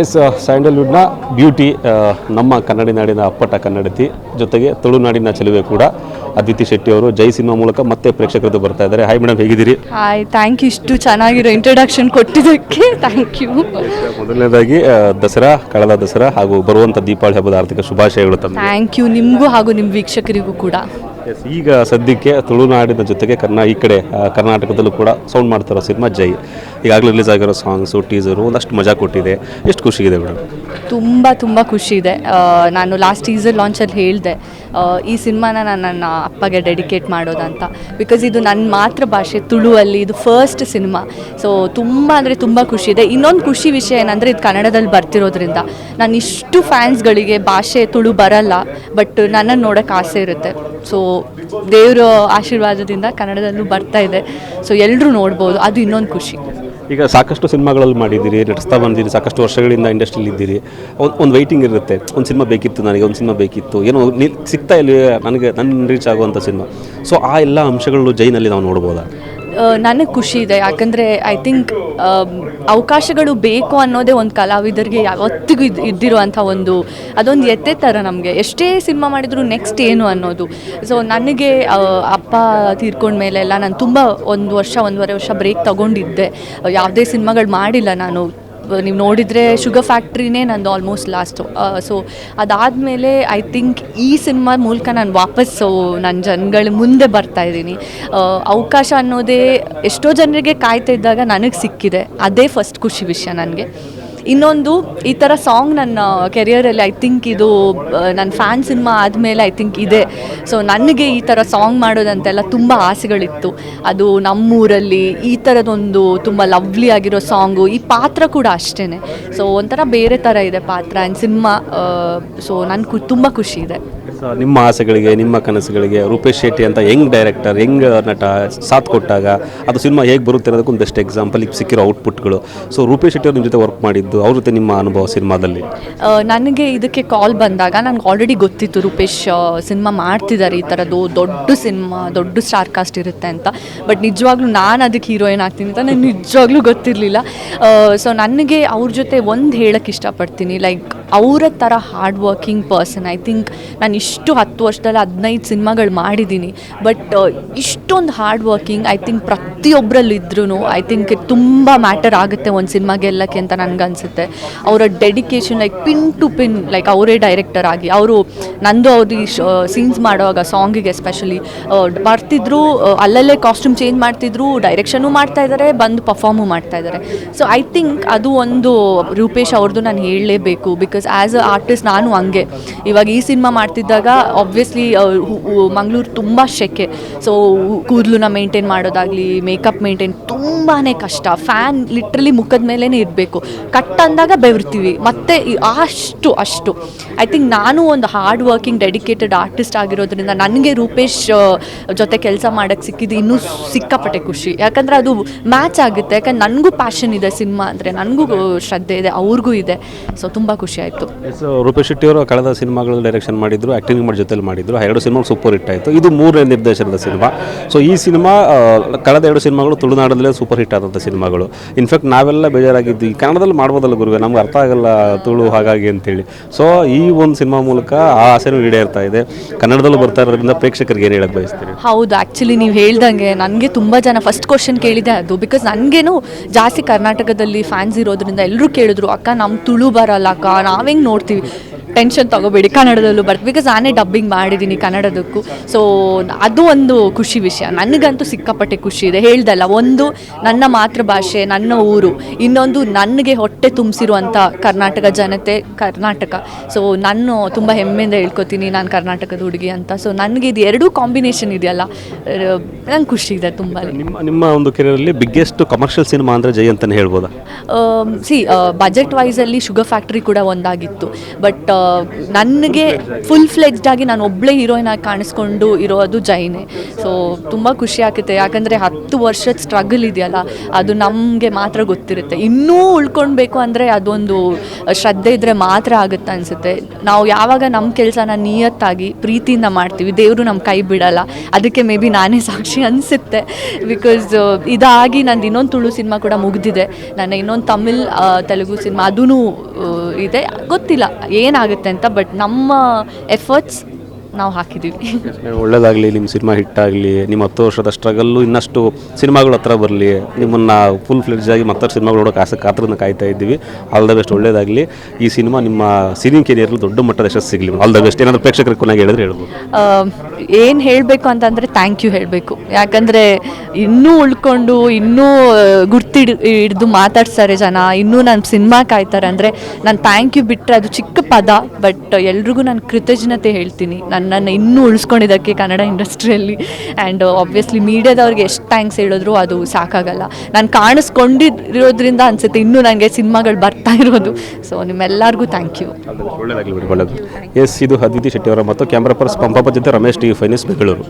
S ಸ್ಯಾಂಡಲ್ವುಡ್ನ beauty ನಮ್ಮ ಕನ್ನಡಿ ನಾಡಿನ ಅಪ್ಪಟ ಕನ್ನಡತಿ. ಜೊತೆಗೆ ತುಳುನಾಡಿನ ಚಲುವೆ ಕೂಡ. ಅದಿತಿ ಶೆಟ್ಟಿ ಅವರು ಜೈ ಸಿನಿಮಾ ಮೂಲಕ ಮತ್ತೆ ಪ್ರೇಕ್ಷಕರದ್ದು ಬರ್ತಾ ಇದ್ದಾರೆ. ಹಾಯ್ ಮೇಡಮ್ ಹೇಗಿದ್ದೀರಿ? ಹಾಯ್ ಥ್ಯಾಂಕ್ ಯು ಇಷ್ಟು ಚೆನ್ನಾಗಿರೋ ಇಂಟ್ರೊಡಕ್ಷನ್ ಕೊಟ್ಟಿದ್ದಕ್ಕೆ ಥ್ಯಾಂಕ್ ಯು ಮೊದಲನೇದಾಗಿ ದಸರಾ ಕಳೆದ ದಸರಾ ಹಾಗೂ ಬರುವಂಥ ದೀಪಾವಳಿ ಹಬ್ಬದ ಆರ್ಥಿಕ ಶುಭಾಶಯಗಳು ತಮ್ಮ ಥ್ಯಾಂಕ್ ಯು ನಿಮಗೂ ಹಾಗೂ ನಿಮ್ಮ ವೀಕ್ಷಕರಿಗೂ ಕೂಡ. ಎಸ್ ಈಗ ಸದ್ಯಕ್ಕೆ ತುಳುನಾಡಿನ ಜೊತೆಗೆ ಕರ್ನಾ, ಈ ಕಡೆ ಕರ್ನಾಟಕದಲ್ಲೂ ಕೂಡ ಸೌಂಡ್ ಮಾಡ್ತಿರೋ ಸಿನಿಮಾ ಜೈ. ಈಗಾಗಲೇ ರಿಲೀಸ್ ಆಗಿರೋ ಸಾಂಗ್ಸು ಟೀಸರು ಒಂದಷ್ಟು ಮಜಾ ಕೊಟ್ಟಿದೆ. ಎಷ್ಟು ಖುಷಿ ಇದೆ ಮೇಡಮ್? ತುಂಬ ತುಂಬ ಖುಷಿ ಇದೆ. ನಾನು ಲಾಸ್ಟ್ ಟೀಸರ್ ಲಾಂಚಲ್ಲಿ ಹೇಳಿದೆ. ಈ ಸಿನಿಮಾನ ನಾನು ನನ್ನ ಅಪ್ಪಗೆ ಡೆಡಿಕೇಟ್ ಮಾಡೋದಂತ. ಬಿಕಾಸ್ ಇದು ನನ್ನ ಮಾತೃಭಾಷೆ ತುಳುವಲ್ಲಿ ಇದು ಫಸ್ಟ್ ಸಿನಿಮಾ. ಸೊ ತುಂಬ ಅಂದರೆ ತುಂಬ ಖುಷಿ ಇದೆ. ಇನ್ನೊಂದು ಖುಷಿ ವಿಷಯ ಏನಂದರೆ ಇದು ಕನ್ನಡದಲ್ಲಿ ಬರ್ತಿರೋದ್ರಿಂದ. ನಾನು ಇಷ್ಟು ಫ್ಯಾನ್ಸ್ಗಳಿಗೆ ಭಾಷೆ, ತುಳು ಬರಲ್ಲ ಬಟ್ ನನ್ನನ್ನು ನೋಡೋಕ್ಕೆ ಆಸೆ ಇರುತ್ತೆ. ಸೊ ದೇವರ ಆಶೀರ್ವಾದದಿಂದ ಕನ್ನಡದಲ್ಲೂ ಬರ್ತಾ ಇದೆ. ಸೊ ಎಲ್ಲರೂ ನೋಡ್ಬೋದು. ಅದು ಇನ್ನೊಂದು ಖುಷಿ. ಈಗ ಸಾಕಷ್ಟು ಸಿನಿಮಾಗಳಲ್ಲಿ ಮಾಡಿದ್ದೀರಿ, ನಟಿಸ್ತಾ ಬಂದಿರಿ ಸಾಕಷ್ಟು ವರ್ಷಗಳಿಂದ ಇಂಡಸ್ಟ್ರಿಯಲ್ಲಿ ಇದ್ದೀರಿ ಒಂದು ಒಂದು ವೈಟಿಂಗ್ ಇರುತ್ತೆ. ಒಂದು ಸಿನಿಮಾ ಬೇಕಿತ್ತು ನನಗೆ, ಒಂದು ಸಿನಿಮಾ ಬೇಕಿತ್ತು. ಏನೋ ಸಿಗ್ತಾ ಇಲ್ಲ ನನಗೆ ನನ್ನ ರೀಚ್ ಆಗುವಂಥ ಸಿನಿಮಾ. ಸೊ ಆ ಎಲ್ಲ ಅಂಶಗಳು ಜೈನಲ್ಲಿ ನಾವು ನೋಡ್ಬೋದಾ? ನನಗೆ ಖುಷಿ ಇದೆ. ಯಾಕಂದರೆ ಐ ಥಿಂಕ್ ಅವಕಾಶಗಳು ಬೇಕು ಅನ್ನೋದೇ ಒಂದು ಕಲಾವಿದರಿಗೆ ಯಾವತ್ತಿಗೂ ಇದ್, ಇದ್ದಿರುವಂಥ ಒಂದು, ಅದೊಂದು ಎತ್ತೆ ಥರ ನಮಗೆ. ಎಷ್ಟೇ ಸಿನಿಮಾ ಮಾಡಿದ್ರು ನೆಕ್ಸ್ಟ್ ಏನು ಅನ್ನೋದು. ಸೊ ನನಗೆ ಅಪ್ಪ ತೀರ್ಕೊಂಡ ಮೇಲೆಲ್ಲ ನಾನು ತುಂಬ ಒಂದು ವರ್ಷ, ಒಂದೂವರೆ ವರ್ಷ ಬ್ರೇಕ್ ತಗೊಂಡಿದ್ದೆ. ಯಾವುದೇ ಸಿನಿಮಾಗಳು ಮಾಡಿಲ್ಲ ನಾನು. ನೀವು ನೋಡಿದರೆ ಶುಗರ್ ಫ್ಯಾಕ್ಟ್ರಿನೇ ನಂದು ಆಲ್ಮೋಸ್ಟ್ ಲಾಸ್ಟು ಸೊ ಅದಾದಮೇಲೆ ಐ ಥಿಂಕ್ ಈ ಸಿನಿಮಾ ಮೂಲಕ ನಾನು ವಾಪಸ್ಸು ನನ್ನ ಜನಗಳ ಮುಂದೆ ಬರ್ತಾ ಇದ್ದೀನಿ. ಅವಕಾಶ ಅನ್ನೋದೇ ಎಷ್ಟೋ ಜನರಿಗೆ ಕಾಯ್ತಾ ಇದ್ದಾಗ ನನಗೆ ಸಿಕ್ಕಿದೆ. ಅದೇ ಫಸ್ಟ್ ಖುಷಿ ವಿಷಯ ನನಗೆ. ಇನ್ನೊಂದು, ಈ ಥರ ಸಾಂಗ್ ನನ್ನ ಕೆರಿಯರಲ್ಲಿ ಐ ಥಿಂಕ್ ಇದು ನನ್ನ ಫ್ಯಾನ್ ಸಿನಿಮಾ ಆದಮೇಲೆ ಐ ಥಿಂಕ್ ಇದೆ. ಸೊ ನನಗೆ ಈ ಥರ ಸಾಂಗ್ ಮಾಡೋದಂತೆಲ್ಲ ತುಂಬ ಆಸೆಗಳಿತ್ತು. ಅದು ನಮ್ಮೂರಲ್ಲಿ ಈ ಥರದೊಂದು ತುಂಬ ಲವ್ಲಿ ಆಗಿರೋ ಸಾಂಗು ಈ ಪಾತ್ರ ಕೂಡ ಅಷ್ಟೇ ಸೊ ಒಂಥರ ಬೇರೆ ಥರ ಇದೆ ಪಾತ್ರ ಆ್ಯಂಡ್ ಸಿನಿಮಾ ಸೊ ನನ್ನ ಕು ತುಂಬ ಖುಷಿ ಇದೆ. ನಿಮ್ಮ ಆಸೆಗಳಿಗೆ, ನಿಮ್ಮ ಕನಸುಗಳಿಗೆ ರೂಪೇಶ್ ಶೆಟ್ಟಿ ಅಂತ ಹೆಂಗ್ ಡೈರೆಕ್ಟರ್ ಹೆಂಗ್ ನಟ ಸಾಥ್ ಕೊಟ್ಟಾಗ, ಅದು ಸಿನಿಮಾ ಹೇಗೆ ಬರುತ್ತೆ ಅನ್ನೋದಕ್ಕೆ ಒಂದು ಬೆಸ್ಟ್ ಎಕ್ಸಾಂಪಲ್ ಈಗ ಸಿಕ್ಕಿರೋ ಔಟ್ಪುಟ್ಗಳು ಸೊ ರೂಪೇಶ್ ಶೆಟ್ಟಿ ಅವ್ರ ನಿಮ್ಮ ಜೊತೆ ವರ್ಕ್ ಮಾಡಿದ್ದು ಅವ್ರ ಜೊತೆ ನಿಮ್ಮ ಅನುಭವ ಸಿನಿಮಾದಲ್ಲಿ? ನನಗೆ ಇದಕ್ಕೆ ಕಾಲ್ ಬಂದಾಗ ನನಗೆ ಆಲ್ರೆಡಿ ಗೊತ್ತಿತ್ತು ರೂಪೇಶ್ ಸಿನಿಮಾ ಮಾಡ್ತಿದ್ದಾರೆ ಈ ಥರದ್ದು ದೊಡ್ಡ ಸಿನಿಮಾ, ದೊಡ್ಡ ಸ್ಟಾರ್ ಕಾಸ್ಟ್ ಇರುತ್ತೆ ಅಂತ. ಬಟ್ ನಿಜವಾಗ್ಲೂ ನಾನು ಅದಕ್ಕೆ ಹೀರೋಯಿನ್ ಆಗ್ತೀನಿ ಅಂತ ನನಗೆ ನಿಜವಾಗ್ಲೂ ಗೊತ್ತಿರಲಿಲ್ಲ. ಸೊ ನನಗೆ ಅವ್ರ ಜೊತೆ ಒಂದು ಹೇಳಕ್ಕೆ ಇಷ್ಟಪಡ್ತೀನಿ. ಲೈಕ್ ಅವರ ಥರ hard working person I think ನಾನು ಇಷ್ಟು ಹತ್ತು ವರ್ಷದಲ್ಲಿ ಹದಿನೈದು ಸಿನಿಮಾಗಳು ಮಾಡಿದ್ದೀನಿ. ಬಟ್ ಇಷ್ಟೊಂದು ಹಾರ್ಡ್ ವರ್ಕಿಂಗ್ ಐ ಥಿಂಕ್ ಪ್ರತಿಯೊಬ್ಬರಲ್ಲಿ ಇದ್ರೂ ಐ ಥಿಂಕ್ ತುಂಬ ಮ್ಯಾಟರ್ ಆಗುತ್ತೆ ಒಂದು ಸಿನಿಮಾ ಗೆಲ್ಲಕ್ಕೆ ಅಂತ ನನಗನ್ಸುತ್ತೆ ಅವರ dedication like pin to pin like ಅವರೇ ಡೈರೆಕ್ಟರ್ ಆಗಿ, ಅವರು ನಂದು ಅವ್ರದ್ದು ಸೀನ್ಸ್ ಮಾಡುವಾಗ ಸಾಂಗಿಗೆ ಎಸ್ಪೆಷಲಿ ಬರ್ತಿದ್ರು ಅಲ್ಲಲ್ಲೇ ಕಾಸ್ಟ್ಯೂಮ್ ಚೇಂಜ್ ಮಾಡ್ತಿದ್ರು ಡೈರೆಕ್ಷನು ಮಾಡ್ತಾ ಇದ್ದಾರೆ ಬಂದು ಪರ್ಫಾರ್ಮು ಮಾಡ್ತಾ ಇದ್ದಾರೆ ಸೊ ಐ ಥಿಂಕ್ ಅದು ಒಂದು ರೂಪೇಶ್ ಅವ್ರದ್ದು ನಾನು ಹೇಳಲೇಬೇಕು ಬಿಕಾಸ್ ಆ್ಯಸ್ ಅ ಆರ್ಟಿಸ್ಟ್ ನಾನು ಹಂಗೆ. ಇವಾಗ ಈ ಸಿನಿಮಾ ಮಾಡ್ತಿದ್ದಾಗ ಆಬ್ವಿಯಸ್ಲಿ ಮಂಗಳೂರು ತುಂಬ ಶೆಕೆ. ಸೊ ಕೂದಲನ್ನ ಮೇಂಟೈನ್ ಮಾಡೋದಾಗಲಿ ಮೇಕಪ್ ಮೇಂಟೈನ್ ತುಂಬಾ ಕಷ್ಟ. ಫ್ಯಾನ್ ಲಿಟ್ರಲಿ ಮುಖದ ಮೇಲೇ ಇರಬೇಕು. ಕಟ್ ಅಂದಾಗ ಬೆವರ್ತೀವಿ. ಮತ್ತೆ ಅಷ್ಟು ಅಷ್ಟು. ಐ ಥಿಂಕ್ ನಾನು ಒಂದು ಹಾರ್ಡ್ ವರ್ಕಿಂಗ್ ಡೆಡಿಕೇಟೆಡ್ ಆರ್ಟಿಸ್ಟ್ ಆಗಿರೋದ್ರಿಂದ ನನಗೆ ರೂಪೇಶ್ ಜೊತೆ ಕೆಲಸ ಮಾಡೋಕ್ಕೆ ಸಿಕ್ಕಿದ್ದು ಇನ್ನೂ ಸಿಕ್ಕಾಪಟ್ಟೆ ಖುಷಿ. ಯಾಕಂದರೆ ಅದು ಮ್ಯಾಚ್ ಆಗುತ್ತೆ. ಯಾಕಂದ್ರೆ ನನಗೂ ಪ್ಯಾಷನ್ ಇದೆ ಸಿನಿಮಾ ಅಂದರೆ. ನನಗೂ ಶ್ರದ್ಧೆ ಇದೆ. ಅವ್ರಿಗೂ ಇದೆ. ಸೊ ತುಂಬ ಖುಷಿ ಸೊ ರೂಪೇಶ್ ಶೆಟ್ಟಿ ಅವರು ಕಳೆದ ಸಿನಿಮಾಗಳು ಡೈರೆಕ್ಷನ್ ಮಾಡಿದ್ರು ಆ್ಯಕ್ಟಿಂಗ್ ಮಾಡಿ ಜೊತೆಲಿ ಮಾಡಿದ್ರು. ಆ ಎರಡು ಸಿನಿಮಾ ಸೂಪರ್ ಹಿಟ್ ಆಯಿತು. ಇದು ಮೂರನೇ ನಿರ್ದೇಶನದ ಸಿನಿಮಾ. ಸೊ ಈ ಸಿನಿಮಾ ಕಳೆದ ಎರಡು ಸಿನಿಮಾಗಳು ತುಳುನಾಡಲ್ಲೇ ಸೂಪರ್ ಹಿಟ್ ಆದಂಥ ಸಿನಿಮಾಗಳು. ಇನ್ಫ್ಯಾಕ್ಟ್ ನಾವೆಲ್ಲ ಬೇಜಾರಾಗಿದ್ದು ಈ ಕನ್ನಡದಲ್ಲಿ ಮಾಡ್ಬೋದಲ್ಲ ಗುರುವೆ ನಮ್ಗೆ ಅರ್ಥ ಆಗಲ್ಲ ತುಳು ಹಾಗಾಗಿ ಅಂತೇಳಿ. ಸೊ ಈ ಒಂದು ಸಿನಿಮಾ ಮೂಲಕ ಆ ಆಸೆನೂ ಈಡೇರ್ತಾ ಇದೆ. ಕನ್ನಡದಲ್ಲೂ ಬರ್ತಾ ಇರೋದ್ರಿಂದ ಪ್ರೇಕ್ಷಕರಿಗೆ ಏನು ಹೇಳಕ್ಕೆ ಬಯಸ್ತೀರಿ? ಹೌದು ಆ್ಯಕ್ಚುಲಿ ನೀವು ಹೇಳ್ದಂಗೆ ನನಗೆ ತುಂಬ ಜನ ಫಸ್ಟ್ ಕ್ವಶನ್ ಕೇಳಿದೆ ಅದು. ಬಿಕಾಸ್ ನನಗೇನು ಜಾಸ್ತಿ ಕರ್ನಾಟಕದಲ್ಲಿ ಫ್ಯಾನ್ಸ್ ಇರೋದ್ರಿಂದ ಎಲ್ಲರೂ ಕೇಳಿದ್ರು ಅಕ್ಕ ನಮ್ಮ ತುಳು ಬರಲ್ಲ ಅಕ್ಕ ನಾವೆಂಗೆ ನೋಡ್ತೀವಿ ಟೆನ್ಷನ್ ತಗೋಬೇಡಿ. ಕನ್ನಡದಲ್ಲೂ ಬರ್ತೀವಿ ಬಿಕಾಸ್ ನಾನೇ ಡಬ್ಬಿಂಗ್ ಮಾಡಿದ್ದೀನಿ ಕನ್ನಡದಕ್ಕೂ. ಸೊ ಅದು ಒಂದು ಖುಷಿ ವಿಷಯ. ನನಗಂತೂ ಸಿಕ್ಕಾಪಟ್ಟೆ ಖುಷಿ ಇದೆ. ಹೇಳ್ದಲ್ಲ ಒಂದು ನನ್ನ ಮಾತೃಭಾಷೆ ನನ್ನ ಊರು ಇನ್ನೊಂದು ನನಗೆ ಹೊಟ್ಟೆ ತುಂಬಿಸಿರುವಂಥ ಕರ್ನಾಟಕ ಜನತೆ ಕರ್ನಾಟಕ. ಸೊ ನಾನು ತುಂಬ ಹೆಮ್ಮೆಯಿಂದ ಹೇಳ್ಕೊತೀನಿ ನಾನು ಕರ್ನಾಟಕದ ಹುಡುಗಿ ಅಂತ. ಸೊ ನನಗೆ ಇದು ಎರಡೂ ಕಾಂಬಿನೇಷನ್ ಇದೆಯಲ್ಲ ನಂಗೆ ಖುಷಿ ಇದೆ ತುಂಬ ನಿಮ್ಮ ನಿಮ್ಮ ಒಂದು ಕೆರಿಯರಲ್ಲಿ ಬಿಗ್ಗೆಸ್ಟ್ ಕಮರ್ಷಿಯಲ್ ಸಿನಿಮಾ ಅಂದರೆ ಜೈ ಅಂತಲೇ ಹೇಳ್ಬೋದಾ? ಸಿ ಬಜೆಟ್ ವೈಸಲ್ಲಿ ಶುಗರ್ ಫ್ಯಾಕ್ಟ್ರಿ ಕೂಡ ಒಂದಾಗಿತ್ತು. ಬಟ್ ನನಗೆ ಫುಲ್ ಫ್ಲೆಜ್ಡ್ ಆಗಿ ನಾನು ಒಬ್ಬಳೇ ಹೀರೋಯಿನ್ ಆಗಿ ಕಾಣಿಸ್ಕೊಂಡು ಇರೋದು ಜೈನೆ. ಸೊ ತುಂಬ ಖುಷಿ ಆಗುತ್ತೆ. ಯಾಕಂದರೆ ಹತ್ತು ವರ್ಷದ ಸ್ಟ್ರಗಲ್ ಇದೆಯಲ್ಲ, ಅದು ನಮಗೆ ಮಾತ್ರ ಗೊತ್ತಿರುತ್ತೆ. ಇನ್ನೂ ಉಳ್ಕೊಳ್ಬೇಕು ಅಂದರೆ ಅದೊಂದು ಶ್ರದ್ಧೆ ಇದ್ದರೆ ಮಾತ್ರ ಆಗುತ್ತೆ ಅನಿಸುತ್ತೆ. ನಾವು ಯಾವಾಗ ನಮ್ಮ ಕೆಲಸನ ನಿಯತ್ತಾಗಿ ಪ್ರೀತಿಯಿಂದ ಮಾಡ್ತೀವಿ, ದೇವರು ನಮ್ಮ ಕೈ ಬಿಡಲ್ಲ, ಅದಕ್ಕೆ ಮೇ ಬಿ ನಾನೇ ಸಾಕ್ಷಿ ಅನಿಸುತ್ತೆ. ಬಿಕಾಸ್ ಇದಾಗಿ ನಂದು ಇನ್ನೊಂದು ತುಳು ಸಿನಿಮಾ ಕೂಡ ಮುಗಿದಿದೆ. ನನ್ನ ಇನ್ನೊಂದು ತಮಿಳ್ ತೆಲುಗು ಸಿನಿಮಾ ಅದೂ ಇದೆ. ಗೊತ್ತಿಲ್ಲ ಏನಾಗುತ್ತೆ ಅಂತ ಬಟ್ ನಮ್ಮ ಎಫರ್ಟ್ಸ್ ನಾವು ಹಾಕಿದ್ದೀವಿ. ಒಳ್ಳೇದಾಗಲಿ ನಿಮ್ಮ ಸಿನಿಮಾ ಹಿಟ್ ಆಗಲಿ ನಿಮ್ಮ ಹತ್ತು ವರ್ಷದ ಸ್ಟ್ರಗಲ್ಲು ಇನ್ನಷ್ಟು ಸಿನಿಮಾಗಳು ಹತ್ರ ಬರಲಿ ನಿಮ್ಮನ್ನು ಫುಲ್ ಫ್ಲೆಡ್ಜ್ ಆಗಿ ಮತ್ತಷ್ಟು ಸಿನಿಮಾಗಳು ನೋಡೋಕೆ ಆಸೆ ಕಾತ್ರದಿಂದ ಕಾಯ್ತಾ ಇದ್ದೀವಿ. ಆಲ್ ದ ಬೆಸ್ಟ್ ಒಳ್ಳೇದಾಗಲಿ. ಈ ಸಿನಿಮಾ ನಿಮ್ಮ ಸಿನಿಮಾ ಕೆರಿಯರ್ಲಿ ದೊಡ್ಡ ಮಟ್ಟದ ಯಶಸ್ಸು ಸಿಗಲಿ. ಆಲ್ ದ ಬೆಸ್ಟ್ ಏನಾದರೂ ಪ್ರೇಕ್ಷಕರಿಗೆ ಕೊನೆಗೆ ಹೇಳಿದ್ರೆ ಹೇಳ್ಬೋದು. ಏನು ಹೇಳಬೇಕು ಅಂತಂದರೆ ಥ್ಯಾಂಕ್ ಯು ಹೇಳಬೇಕು. ಯಾಕಂದರೆ ಇನ್ನೂ ಉಳ್ಕೊಂಡು ಇನ್ನೂ ಗುರ್ತಿಡ್ ಹಿಡ್ದು ಮಾತಾಡ್ತಾರೆ ಜನ. ಇನ್ನೂ ನನ್ನ ಸಿನಿಮಾ ಕಾಯ್ತಾರೆ ಅಂದರೆ ನಾನು ಥ್ಯಾಂಕ್ ಯು ಬಿಟ್ಟರೆ ಅದು ಚಿಕ್ಕ ಪದ ಬಟ್ ಎಲ್ರಿಗೂ ನಾನು ಕೃತಜ್ಞತೆ ಹೇಳ್ತೀನಿ. ನನ್ನನ್ನು ಇನ್ನೂ ಉಳಿಸ್ಕೊಂಡಿದ್ದಕ್ಕೆ ಕನ್ನಡ ಇಂಡಸ್ಟ್ರಿಯಲ್ಲಿ. ಆ್ಯಂಡ್ ಆಬ್ವಿಯಸ್ಲಿ ಮೀಡಿಯಾದವ್ರಿಗೆ ಎಷ್ಟು ಥ್ಯಾಂಕ್ಸ್ ಹೇಳಿದ್ರು ಅದು ಸಾಕಾಗಲ್ಲ. ನಾನು ಕಾಣಿಸ್ಕೊಂಡಿರೋದ್ರಿಂದ ಅನಿಸುತ್ತೆ ಇನ್ನೂ ನನಗೆ ಸಿನಿಮಾಗಳು ಬರ್ತಾ ಇರೋದು. ಸೊ ನಿಮ್ಮೆಲ್ಲರಿಗೂ ಥ್ಯಾಂಕ್ ಯು ಒಳ್ಳೆಯದಾಗಲಿ ಎಸ್ ಇದು ಅದಿತಿ ಶೆಟ್ಟಿ ಅವರ ಮತ್ತು ಕ್ಯಾಮ್ರಾ ಪರ್ಸ್ ಪಂಪಾಪ ಜೊತೆ ರಮೇಶ್ ಟಿ ಫೈನಸ್ ಬೆಂಗಳೂರು